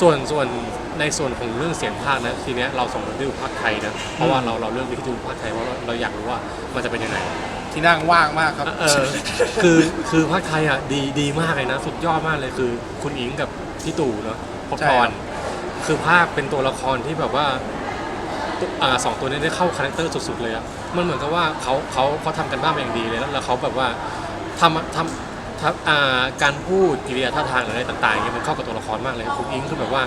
ส่วนส่วนในส่วนของเรื่องเสียงภาคนะทีเนี้ยเราส่งไปดูภาคไทยนะเพราะว่าเราเราเลือกที่จะดูภาคไทยเพราะเราเราอยากรู้ว่ามันจะเป็นยังไงที่นั่งว่างมากครับเออคือคือภาคไทยอะดีดีมากเลยนะ สุดยอดมากเลยคือคุณอิงกับพี่ตู่เนาะพบใช่พครัรบคือภาคเป็นตัวละครที่แบบว่าตัวอ่าสองตัวนี้ได้เข้าคาแรคเตอร์สุดๆเลยอะมันเหมือนกับว่าเขาเขาเขาทำกันบ้านมาอย่างดีเลยแล้วแล้วเขาแบบว่าทำทำ ทำอ่าการพูดกิริยาท่าทางหรืออะไรต่างๆเนี่ยมันเข้ากับตัวละครมากเลยคุณอิงคือแบบว่า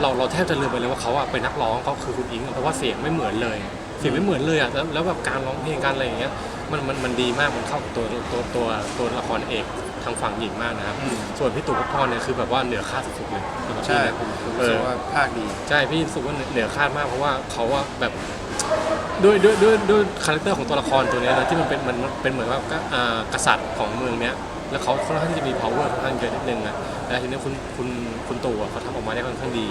เราเราแทบจะลืมไปเลยว่าเขาอะเป็นนักร้องเขาคือคุณอิงเพราะว่าเสียงไม่เหมือนเลย เสียงไม่เหมือนเลยอะแล้วแล้วแบบการร้องเพลงการอะไรอย่างเงี้ยมันมันมันดีมากมันเข้ากับตัวตัวตัวตัวละครเอกทางฝั่งหญิงมากนะครับอืมส่วนพี่ตู่พบพรเนี่ยคือแบบว่าเหนือคาดสุดๆเลยสำหรับใช่พี่นะผมผมเอรู้สึอกว่าภาคดีใช่พี่รู้สึกว่าเหนือคาดมากเพราะว่าเขาว่าแบบด้วยด้วยด้วยด้วยคาแรคเตอร์ของตัวละครตัวเนี้ยนะที่มันเป็นมันเป็นเหมือนว่าก็อ่ากษัตริย์ของเมืองเนี้ย แล้วเขาค่อนข้างที่จะมี power ค่อนข้างเยอะนิดนึงนะแล้วทีนี้คุณคุณคุณตู่อะเขาทำออกมาได้ค่อนข้างดี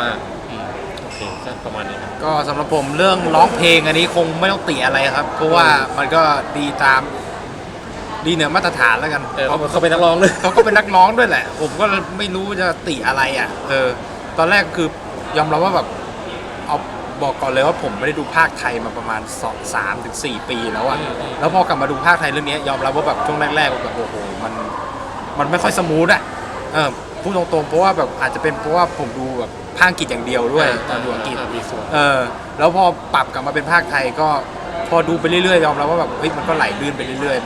มากๆอืมโอเคก็ประมาณนี้ครับ ก็สำหรับผมเรื่องร้องเพลงอันนี้คงไม่ต้องติอะไรครับ เพราะว่ามันก็ดีตามดีเหนือมาตรฐานแล้วกันเออเขาเขาเป็นนักร้องเลย เขาก็เป็นนักร้องด้วยแหละ ผมก็ไม่รู้จะติอะไรอะ เออ ตอนแรกคือยอมรับว่าแบบเอา บอกก่อนเลยว่าผมไม่ได้ดูภาคไทยมาประมาณสองสามถึงสี่ปีแล้วอะอืมอืมแล้วพอกลับมาดูภาคไทยเรื่องนี้ยอมรับว่าแบบช่วงแรกๆแบบโอ้โหมันมันไม่ค่อยสมูทอะเออพูดตรงๆเพราะว่าแบบอาจจะเป็นเพราะว่าผมดูแบบภาคอังกฤษอย่างเดียวด้วยตอนดูอังกฤษามีส่วนเออแล้วพอปรับกลับมาเป็นภาคไทยก็พอดูไปเรื่อยๆยอมรับว่าแบบเฮ้ยมันก็ไหลลื่นไปเรื่อยๆ